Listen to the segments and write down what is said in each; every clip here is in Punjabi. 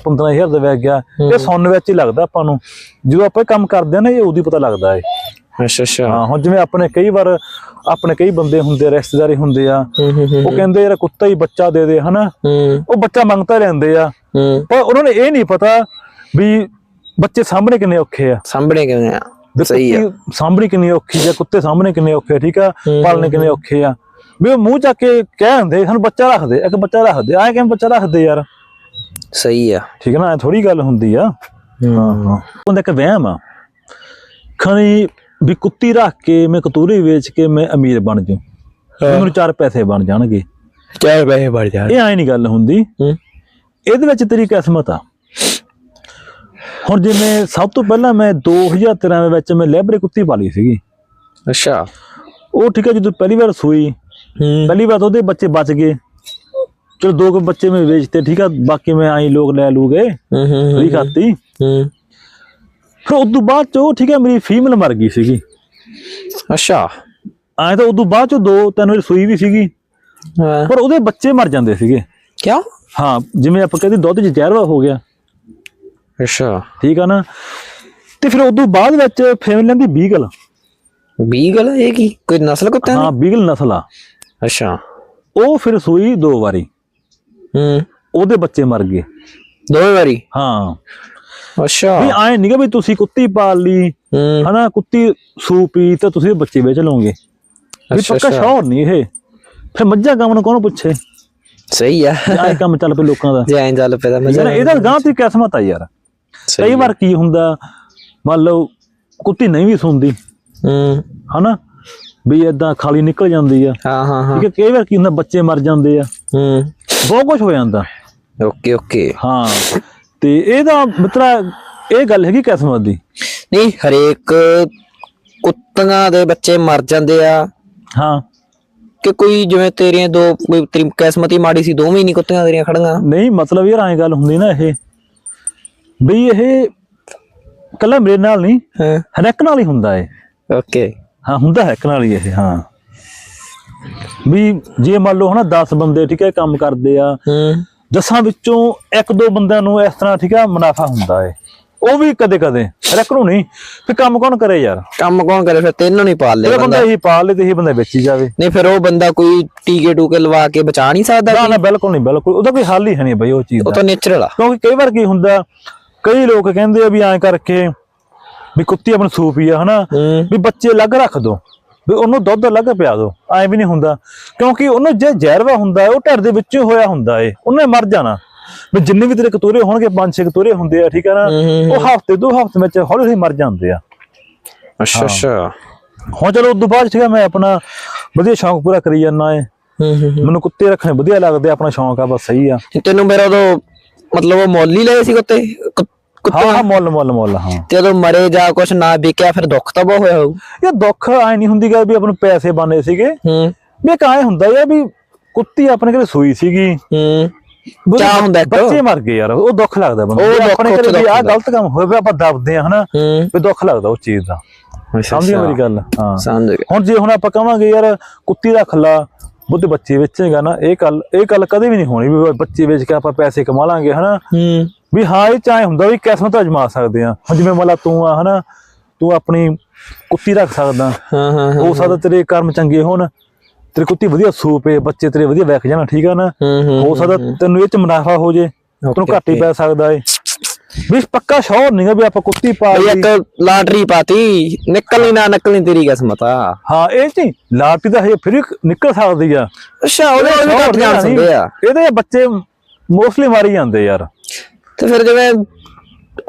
15000 ਦਾ ਵਿਕ ਗਿਆ ਇਹ ਸੁਣਨ ਵਿੱਚ ਹੀ ਲੱਗਦਾ ਆਪਾਂ ਨੂੰ। ਜਦੋਂ ਆਪਾਂ ਇਹ ਕੰਮ ਕਰਦੇ ਆ ਨਾ ਇਹ ਉਦੋਂ ਪਤਾ ਲੱਗਦਾ ਏ ਅੱਛਾ ਅੱਛਾ। ਹਾਂ ਹੁਣ ਜਿਵੇਂ ਆਪਣੇ ਕਈ ਵਾਰ ਆਪਣੇ ਕਈ ਬੰਦੇ ਹੁੰਦੇ ਰਿਸ਼ਤੇਦਾਰੀ ਹੁੰਦੇ ਆ ਉਹ ਕਹਿੰਦੇ ਯਾਰ ਕੁੱਤਾ ਹੀ ਬੱਚਾ ਦੇ ਦੇ ਹਨਾ? ਉਹ ਬੱਚਾ ਮੰਗਤਾ ਲੈਂਦੇ ਆ। ਪਰ ਉਹਨਾਂ ਨੇ ਇਹ ਨਹੀਂ ਪਤਾ ਵੀ ਬੱਚੇ ਸਾਹਮਣੇ ਕਿੰਨੇ ਔਖੇ ਆ। ਸਾਹਮਣੇ ਕਿਵੇਂ ਆ? ਸਹੀ ਆ। ਸਾਹਮਣੇ ਕਿੰਨੀ ਔਖੀ ਜਾਂ ਕੁੱਤੇ ਸਾਹਮਣੇ ਕਿੰਨੇ ਔਖੇ ਠੀਕ ਆ? ਪਾਲਣੇ ਕਿੰਨੇ ਔਖੇ ਆ। ਵੀ ਉਹ ਮੂੰਹ ਚੱਕ ਕੇ ਕਹਿ ਹੁੰਦੇ ਸਾਨੂੰ ਬੱਚਾ ਰੱਖ ਦੇ ਇੱਕ ਬੱਚਾ ਰੱਖ ਦੇ ਐ ਕਿਵੇਂ ਬੱਚਾ ਰੱਖਦੇ ਯਾਰ? ਸਹੀ ਆ। ਠੀਕ ਹੈ ਨਾ ਐ ਥੋੜੀ ਗੱਲ ਹੁੰਦੀ ਆ। ਹਾਂ। ਹਾਂ ਉਹਦਾ ਇੱਕ ਵਹਿਮ ਆ। ਖਣੀ ਵੀ ਕੁੱਤੀ ਰੱਖ ਕੇ ਮੈਂ ਕਤੂਰੀ ਵੇਚ ਕੇ ਮੈਂ ਅਮੀਰ ਬਣ ਜਾ ਮੈਨੂੰ ਚਾਰ ਪੈਸੇ ਬਣ ਜਾਣਗੇ। ਚਾਰ ਪੈਸੇ ਬੜ ਜਾ ਇਹ ਐ ਨਹੀਂ ਗੱਲ ਹੁੰਦੀ। ਇਹਦੇ ਵਿੱਚ ਤੇਰੀ ਕਿਸਮਤ ਆ। ਹੁਣ ਜਿਵੇਂ ਸਭ ਤੋਂ ਪਹਿਲਾਂ ਮੈਂ 2013 ਦੇ ਵਿੱਚ ਮੈਂ ਲੈਬਰੇ ਕੁੱਤੀ ਪਾਲੀ ਸੀਗੀ। ਅੱਛਾ। ਉਹ ਠੀਕ ਹੈ ਜਦੋਂ ਪਹਿਲੀ ਵਾਰ ਸੂਈ ਪਹਿਲੀ ਵਾਰ ਉਹਦੇ ਬੱਚੇ ਬਚ ਗਏ। ਚਲੋ ਦੋ ਕੁ ਬੱਚੇ ਮੈਂ ਵੇਚਤੇ ਠੀਕ ਆ? ਬਾਕੀ ਮੈਂ ਆਈ ਲੋਕ ਲੈ ਲੂਗੇ ਹੂੰ ਹੂੰ ਫਰੀ ਖਾਤੀ। ਹੂੰ। ਫਿਰ ਉਸ ਤੋਂ ਬਾਅਦ ਚ ਠੀਕ ਹੈ ਮੇਰੀ ਫੀਮੇਲ ਮਰ ਗਈ ਸੀਗੀ। ਅੱਛਾ। ਐਂ ਤਾਂ ਉਸ ਤੋਂ ਬਾਅਦ ਚ ਦੋ ਤਿੰਨ ਵਾਰੀ ਸੂਈ ਵੀ ਸੀਗੀ। ਪਰ ਉਹਦੇ ਬੱਚੇ ਮਰ ਜਾਂਦੇ ਸੀਗੇ। ਕਿਉਂ? ਹਾਂ ਜਿਵੇਂ ਆਪਾਂ ਕਹਿੰਦੇ ਦੁੱਧ 'ਚ ਜ਼ਹਿਰਵਾ ਹੋ ਗਿਆ। ਅੱਛਾ। ਠੀਕ ਆ ਨਾ? ਤੇ ਫਿਰ ਉਸ ਤੋਂ ਬਾਅਦ ਵਿੱਚ ਫੈਮਿਲੀ ਦੀ ਬੀਗਲ। ਬੀਗਲ ਇਹ ਕੀ? ਕੋਈ ਨਸਲ ਕੁੱਤੇ ਹਾਂ ਬੀਗਲ ਨਸਲ ਆ। ਅੱਛਾ। ਉਹ ਫਿਰ ਸੂਈ ਦੋ ਵਾਰੀ। ਹੂੰ। ਉਹਦੇ ਬੱਚੇ ਮਰ ਗਏ। ਦੋਵੇਂ ਵਾਰੀ? ਹਾਂ। ਅੱਛਾ। ਵੀ ਐਂ ਨਹੀਂਗਾ ਵੀ ਤੁਸੀਂ ਕੁੱਤੀ ਪਾਲ ਲਈ ਹਨਾ ਕੁੱਤੀ ਸੂ ਪੀ ਤੇ ਤੁਸੀਂ ਬੱਚੇ ਵੇਚ ਲਓਗੇ। ਵੀ ਪੱਕਾ। ਸ਼ੌਰ ਨਹੀਂ ਇਹ। ਫਿਰ ਮੱਝਾਂ ਗਾਵਾਂ ਨੂੰ ਕੌਣ ਪੁੱਛੇ? ਸਹੀ ਆ। ਆਏ ਕੰਮ ਚੱਲ ਪਏ ਲੋਕਾਂ ਦਾ। ਜੇ ਐਂ ਚੱਲ ਪਿਆ ਤਾਂ ਮਜ਼ਾ ਯਾਰ ਇਹਦਾ ਗਾਂ ਤੇ ਕਿਸਮਤ ਆ ਯਾਰ। ਸਹੀ ਕਈ ਵਾਰ ਕੀ ਹੁੰਦਾ ਮੰਨ ਲਓ ਕੁੱਤੀ ਨਹੀਂ ਵੀ ਸੁਣਦੀ ਹੂੰ। ਹਨਾ ਵੀ ਇਦਾਂ ਖਾਲੀ ਨਿਕਲ ਜਾਂਦੀ ਆ। ਹਾਂ ਹਾਂ ਹਾਂ। ਠੀਕ ਹੈ ਕਈ ਵਾਰ ਕੀ ਹੁੰਦਾ ਬੱਚੇ ਮਰ ਜਾਂਦੇ ਆ। ਹੂੰ। ਬਹੁਤ ਕੁਝ ਹੋ ਜਾਂਦਾ। Okay okay. ਹਾਂ। ਤੇ ਇਹਦਾ ਮਤਲਬ ਇਹ ਗੱਲ ਹੈਗੀ ਕਿਸਮਤ ਦੀ? ਨਹੀਂ ਹਰੇਕ ਕੁੱਤਿਆਂ ਦੇ ਬੱਚੇ ਮਰ ਜਾਂਦੇ ਆ। ਹਾਂ। ਕਿ ਕੋਈ ਜਿਵੇਂ ਤੇਰੀਆਂ ਦੋ ਕੋਈ ਤੇਰੀ ਕਿਸਮਤ ਹੀ ਮਾੜੀ ਸੀ ਦੋਵੇਂ ਹੀ ਨਹੀਂ ਕੁੱਤੀਆਂ ਤੇਰੀਆਂ ਖੜੀਆਂ? ਨਹੀਂ ਮਤਲਬ ਯਾਰ ਐਂ ਗੱਲ ਹੁੰਦੀ ਨਾ ਇਹ। ਵੀ ਇਹ ਕੱਲਾ ਮੇਰੇ ਨਾਲ ਨਹੀਂ ਹਾਂ। ਹਰ ਇੱਕ ਨਾਲ ਹੀ ਹੁੰਦਾ ਏ ਓਕੇ। ਹਾਂ ਹੁੰਦਾ ਹੈ ਇੱਕ ਨਾਲ ਹੀ ਇਹ ਹਾਂ। ਵੀ ਜੇ ਮੰਨ ਲਓ ਹਨਾ 10 ਬੰਦੇ ਠੀਕ ਹੈ ਕੰਮ ਕਰਦੇ ਆ। ਹੂੰ। ਦਸਾਂ ਵਿੱਚੋਂ ਇੱਕ ਦੋ ਬੰਦਿਆਂ ਨੂੰ ਇਸ ਤਰ੍ਹਾਂ ਠੀਕ ਆ ਮੁਨਾਫਾ ਹੁੰਦਾ ਏ ਉਹ ਵੀ ਕਦੇ ਕਦੇ ਨੂੰ ਨਹੀਂ। ਫਿਰ ਕੰਮ ਕੌਣ ਕਰੇ ਯਾਰ? ਕੰਮ ਕੌਣ ਕਰੇ? ਫਿਰ ਤੈਨੂੰ ਨਹੀਂ ਪਾਲ ਜਿਹੜਾ ਬੰਦਾ ਇਹੀ ਪਾਲ ਲੇ ਤੇ ਇਹੀ ਬੰਦਾ ਵੇਚੀ ਜਾਵੇ। ਨਹੀਂ ਫਿਰ ਉਹ ਬੰਦਾ ਕੋਈ ਟੀਕੇ ਟੂਕੇ ਲਵਾ ਕੇ ਬਚਾ ਨਹੀਂ ਸਕਦਾ ਨਾ ਨਾ ਬਿਲਕੁਲ ਨਹੀਂ ਬਿਲਕੁਲ। ਉਹਦਾ ਕੋਈ ਹੱਲ ਹੀ ਹੈ ਨਹੀਂ ਬਈ ਉਹ ਚੀਜ਼ ਉਹ ਦਾ ਤਾਂ ਨੇਚਰਲ ਆ। ਕਿਉਂਕਿ ਕਈ ਵਾਰ ਕੀ ਹੁੰਦਾ ਕਈ ਲੋਕ ਕਹਿੰਦੇ ਆ ਵੀ ਐਂ ਕਰਕੇ ਵੀ ਕੁੱਤੀ ਆਪਣੀ ਸੂਪੀ ਆ ਹਨਾ? ਵੀ ਬੱਚੇ ਅਲੱਗ ਰੱਖ ਦੋ। ਵੀ ਉਹਨੂੰ ਦੁੱਧ ਅਲੱਗ ਪਿਆ ਦੋ। ਐਂ ਵੀ ਨਹੀਂ ਹੁੰਦਾ। ਕਿਉਂਕਿ ਉਹਨੂੰ ਜੇ ਜ਼ਹਿਰਵਾ ਹੁੰਦਾ ਉਹ ਢਿੱਡ ਦੇ ਵਿੱਚ ਹੋਇਆ ਹੁੰਦਾ ਏ। ਉਹਨੇ ਮਰ ਜਾਣਾ। ਵੀ ਜਿੰਨੇ ਵੀ ਤੇਰੇ ਕਤੂਰੇ ਹੋਣਗੇ ਪੰਜ ਛੇ ਕਤੂਰੇ ਹੁੰਦੇ ਆ ਠੀਕ ਆ ਨਾ? ਉਹ ਹਫ਼ਤੇ ਦੋ ਹਫ਼ਤੇ ਵਿੱਚ ਹੌਲੀ ਹੌਲੀ ਮਰ ਜਾਂਦੇ ਆ। ਅੱਛਾ ਅੱਛਾ। ਹੁਣ ਚਲੋ ਉਦੋਂ ਬਾਅਦ ਠੀਕ ਆ ਮੈਂ ਆਪਣਾ ਵਧੀਆ ਸ਼ੌਂਕ ਪੂਰਾ ਕਰੀ ਜਾਂਦਾ ਏ। ਮੈਨੂੰ ਕੁੱਤੇ ਰੱਖਣੇ ਵਧੀਆ ਲੱਗਦੇ ਆ, ਆਪਣਾ ਸ਼ੌਂਕ ਆ ਬਸ ਸਹੀ ਆ। ਤੈਨੂੰ ਮੇਰਾ ਉਦੋਂ ਮਤਲਬ ਉਹ ਮੁੱਲ ਲਏ ਸੀ ਕੁੱਤੇ ਹਾਂ ਹਾਂ ਮੁੱਲ ਮੁੱਲ ਮੁੱਲ ਹਾਂ। ਤੇ ਜਦੋਂ ਮਰੇ ਜਾਂ ਕੁਛ ਨਾ ਵਿਕਿਆ ਫਿਰ ਦੁੱਖ ਤਾਂ ਬਹੁਤ ਹੋਇਆ ਹੋਊ। ਇਹ ਦੁੱਖ ਐ ਨਹੀਂ ਹੁੰਦੀ ਗੱਲ ਵੀ ਆਪਾਂ ਨੂੰ ਪੈਸੇ ਬਣੇ ਸੀਗੇ। ਹੂੰ। ਵੀ ਐ ਹੁੰਦਾ ਯਾਰ ਵੀ ਕੁੱਤੀ ਆਪਣੇ ਘਰੇ ਸੂਈ ਸੀਗੀ। ਹੂੰ। ਚਾਅ ਹੁੰਦਾ ਇੱਕ। ਬੱਚੇ ਮਰ ਗਏ ਯਾਰ ਉਹ ਦੁੱਖ ਲੱਗਦਾ ਬੰਦੇ ਉਹ ਨੂੰ। ਦੁੱਖ ਆਪਣੇ ਉੱਥੇ ਘਰੇ ਵੀ ਦੁੱਖ ਆਹ ਹੁੰਦਾ। ਗਲਤ ਕੰਮ ਹੋਇਆ ਵੀ ਆਪਾਂ ਦਬਦੇ ਆ ਹਨਾ? ਹੂੰ। ਵੀ ਦੁੱਖ ਲੱਗਦਾ ਉਸ ਚੀਜ਼ ਦਾ। ਸਮਝੀ ਮੇਰੀ ਗੱਲ? ਹਾਂ। ਸਮਝ ਗਿਆ ਹੁਣ ਜੇ ਹੁਣ ਆਪਾਂ ਕਵਾਂਗੇ ਯਾਰ ਕੁੱਤੀ ਦਾ ਖੱਲਾ ਬੁੱਧ ਬੱਚੇ ਵੇਚੇਗਾ ਨਾ ਇਹ ਗੱਲ ਇਹ ਗੱਲ ਕਦੇ ਵੀ ਨਹੀਂ ਹੋਣੀ ਵੀ ਬੱਚੇ ਵੇਚ ਕੇ ਆਪਾਂ ਪੈਸੇ ਕਮਾ ਲਾਂਗੇ ਹਨਾ? ਹੂੰ। ਵੀ ਹਾਂ ਇਹ ਚਾਹੇ ਹੁੰਦਾ ਵੀ ਕਿਸਮਤ ਅਜਮਾ ਸਕਦੇ ਆ ਹੁਣ ਜਿਵੇਂ ਮਤਲਬ ਤੂੰ ਆ ਹਨਾ? ਤੂੰ ਆਪਣੀ ਕੁੱਤੀ ਰੱਖ ਸਕਦਾ। ਹਾਂ ਹਾਂ ਹਾਂ ਸਕਦਾ ਤੇਰੇ ਕਰਮ ਚੰਗੇ ਹੋਣ। ਤੇਰੀ ਕੁੱਤੀ ਵਧੀਆ ਸੂਪ ਬੱਚੇ ਤੇਰੇ ਵਧੀਆ ਵਿਕ ਜਾਣ ਠੀਕ ਆ ਨਾ? ਹੂੰ ਸਕਦਾ ਤੈਨੂੰ ਇਹ ਚ ਮੁਨਾਫਾ ਹੋ ਜੇ ਤੈਨੂੰ ਘੱਟ ਹੀ ਪੈ ਸਕਦਾ ਏ। ਵੀ ਪੱਕਾ ਸ਼ੌਰ ਨਹੀਂਗਾ ਵੀ ਆਪਾਂ ਕੁੱਤੀ ਪਾ ਲਈ। ਇੱਕ ਲਾਟਰੀ ਪਾਤੀ ਨਿਕਲਣੀ ਨਾ ਨਿਕਲਣੀ ਤੇਰੀ ਕਿਸਮਤ ਆ। ਹਾਂ ਇਹ ਜੀ ਲਾਟੀ ਤਾਂ ਹਜੇ ਫਿਰ ਨਿਕਲ ਸਕਦੀ ਆ। ਅੱਛਾ ਉਹਦੇ ਉਹ ਵੀ ਘੱਟ ਜਾਣ ਸਕਦੇ ਆ। ਇਹਦੇ ਬੱਚੇ ਮੋਸਟਲੀ ਮਾਰੀ ਜਾਂਦੇ ਯਾਰ। ਤੇ ਫਿਰ ਜਿਵੇਂ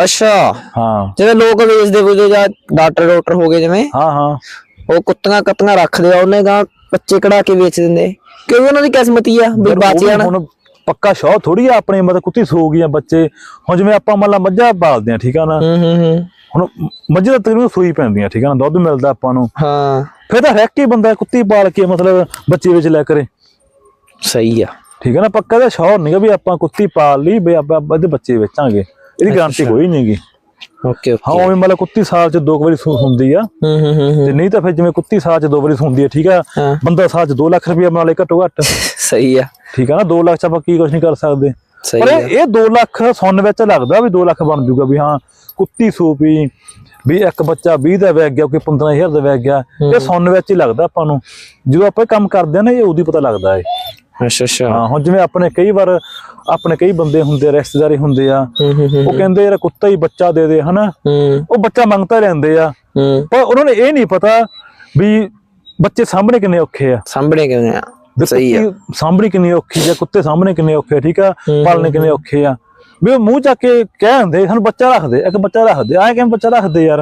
ਅੱਛਾ ਹਾਂ। ਜਿਵੇਂ ਲੋਕ ਵੇਚਦੇ ਬੁਝਦੇ ਜਾਂ ਡਾਕਟਰ ਡਾਕਟਰ ਹੋ ਗਏ ਜਿਵੇਂ ਹਾਂ ਹਾਂ। ਉਹ ਕੁੱਤੀਆਂ ਕੱਤੀਆਂ ਰੱਖਦੇ ਆ ਉਹਨੇ ਗਾਂ ਬੱਚੇ ਕਢਾ ਕੇ ਵੇਚ ਦਿੰਦੇ। ਕਿਉਂਕਿ ਉਹਨਾਂ ਦੀ ਕਿਸਮਤ ਹੀ ਆ ਵੀ ਬਚ ਜਾਣ ਹੁਣ ਪੱਕਾ ਸ਼ੌ ਥੋੜੀ ਆ ਆਪਣੇ ਮਤਲਬ ਕੁੱਤੀ ਸੋ ਗਈਆਂ ਬੱਚੇ। ਹੁਣ ਜਿਵੇਂ ਆਪਾਂ ਮੰਨ ਲਾ ਮੱਝਾਂ ਪਾਲਦੇ ਆ ਠੀਕ ਆ ਨਾ? ਹੂੰ ਹੂੰ ਹੂੰ। ਹੁਣ ਮੱਝ ਦਾ ਤਕਰੀਬਨ ਸੂਈ ਪੈਂਦੀਆਂ ਠੀਕ ਆ ਨਾ? ਦੁੱਧ ਮਿਲਦਾ ਆਪਾਂ ਨੂੰ। ਹਾਂ। ਫਿਰ ਤਾਂ ਹਰ ਇੱਕ ਹੀ ਬੰਦਾ ਕੁੱਤੀ ਪਾਲ ਕੇ ਮਤਲਬ ਬੱਚੇ ਵਿੱਚ ਲੈ ਕਰੇ। ਸਹੀ ਆ। ਠੀਕ ਹੈ ਨਾ? ਪੱਕਾ ਦਾ ਸ਼ੌਰ ਨਹੀਂਗਾ ਵੀ ਆਪਾਂ ਕੁੱਤੀ ਪਾਲ ਲਈ ਵੀ ਆਪਾਂ ਇਹਦੇ ਬੱਚੇ ਵੇਚਾਂਗੇ। ਇਹਦੀ ਗਾਰੰਟੀ ਕੋਈ ਨਹੀਂਗੀ ਓਕੇ ਹਾਂ ਉਵੇਂ ਮਤਲਬ ਕੁੱਤੀ ਸਾਲ ਚ ਦੋ ਵਾਰੀ ਸੂ ਹੁੰਦੀ ਆ। ਹੂੰ ਹੂੰ ਹੂੰ ਤੇ ਨਹੀਂ ਤਾਂ ਫਿਰ ਜਿਵੇਂ ਕੁੱਤੀ ਸਾਲ ਚ ਦੋ ਵਾਰੀ ਹੁੰਦੀ ਆ ਠੀਕ ਆ? ਬੰਦਾ ਸਾਲ ਚ 2 ਲੱਖ ਰੁਪਏ ਬਣਾ ਲੇ ਘੱਟੋ ਘੱਟ। ਸਹੀ ਆ। ਠੀਕ ਆ ਨਾ 2 ਲੱਖ ਚ ਆਪਾਂ ਕੀ ਕੁਝ ਨਹੀਂ ਕਰ ਸਕਦੇ। ਪਰ ਹੈ ਇਹ ਇਹ 2 ਲੱਖ ਸੁਣਨ ਵਿੱਚ ਲੱਗਦਾ ਵੀ 2 ਲੱਖ ਬਣ ਜੂਗਾ ਵੀ ਹਾਂ ਕੁੱਤੀ ਸੂਪੀ ਵੀ ਇੱਕ ਬੱਚਾ 20 ਦਾ ਵਗ ਗਿਆ ਕੋਈ 15000 ਦਾ ਵਗ ਗਿਆ ਇਹ ਸੁਣਨ ਵਿੱਚ ਹੀ ਲੱਗਦਾ ਆਪਾਂ ਨੂੰ। ਜਦੋਂ ਆਪਾਂ ਕੰਮ ਕਰਦੇ ਆ ਨਾ ਇਹ ਉਦੋਂ ਹੀ ਪਤਾ ਲੱਗਦਾ ਏ। ਅੱਛਾ ਅੱਛਾ। ਹਾਂ ਹੁਣ ਜਿਵੇਂ ਆਪਣੇ ਕਈ ਵਾਰ ਆਪਣੇ ਕਈ ਬੰਦੇ ਹੁੰਦੇ ਰਿਸ਼ਤੇਦਾਰੀ ਹੁੰਦੇ ਆ ਹੂੰ ਹੂੰ ਹੂੰ। ਉਹ ਕਹਿੰਦੇ ਯਾਰ ਕੁੱਤਾ ਹੀ ਬੱਚਾ ਦੇ ਦੇ ਹਨਾ? ਹੂੰ। ਉਹ ਬੱਚਾ ਮੰਗਤਾ ਰਹਿੰਦੇ ਆ। ਹੂੰ। ਪਰ ਉਹਨਾਂ ਨੇ ਇਹ ਨਹੀਂ ਪਤਾ ਵੀ ਬੱਚੇ ਸਾਹਮਣੇ ਕਿੰਨੇ ਔਖੇ ਆ। ਸਾਹਮਣੇ ਕਿਵੇਂ ਆ? ਸਹੀ ਆ। ਕੁੱਤੀ ਸਾਹਮਣੇ ਕਿੰਨੀ ਔਖੀ ਜਾਂ ਕੁੱਤੇ ਸਾਹਮਣੇ ਕਿੰਨੇ ਔਖੇ ਆ, ਠੀਕ ਆ? ਹੂੰ, ਪਾਲਣੇ ਕਿੰਨੇ ਔਖੇ ਆ। ਵੀ ਉਹ ਮੂੰਹ ਚੱਕ ਕੇ ਕਹਿ ਹੁੰਦੇ ਸਾਨੂੰ ਬੱਚਾ ਰੱਖਦੇ ਇੱਕ ਬੱਚਾ ਰੱਖਦੇ ਆਏ ਕਿਵੇਂ ਬੱਚਾ ਰੱਖਦੇ ਯਾਰ?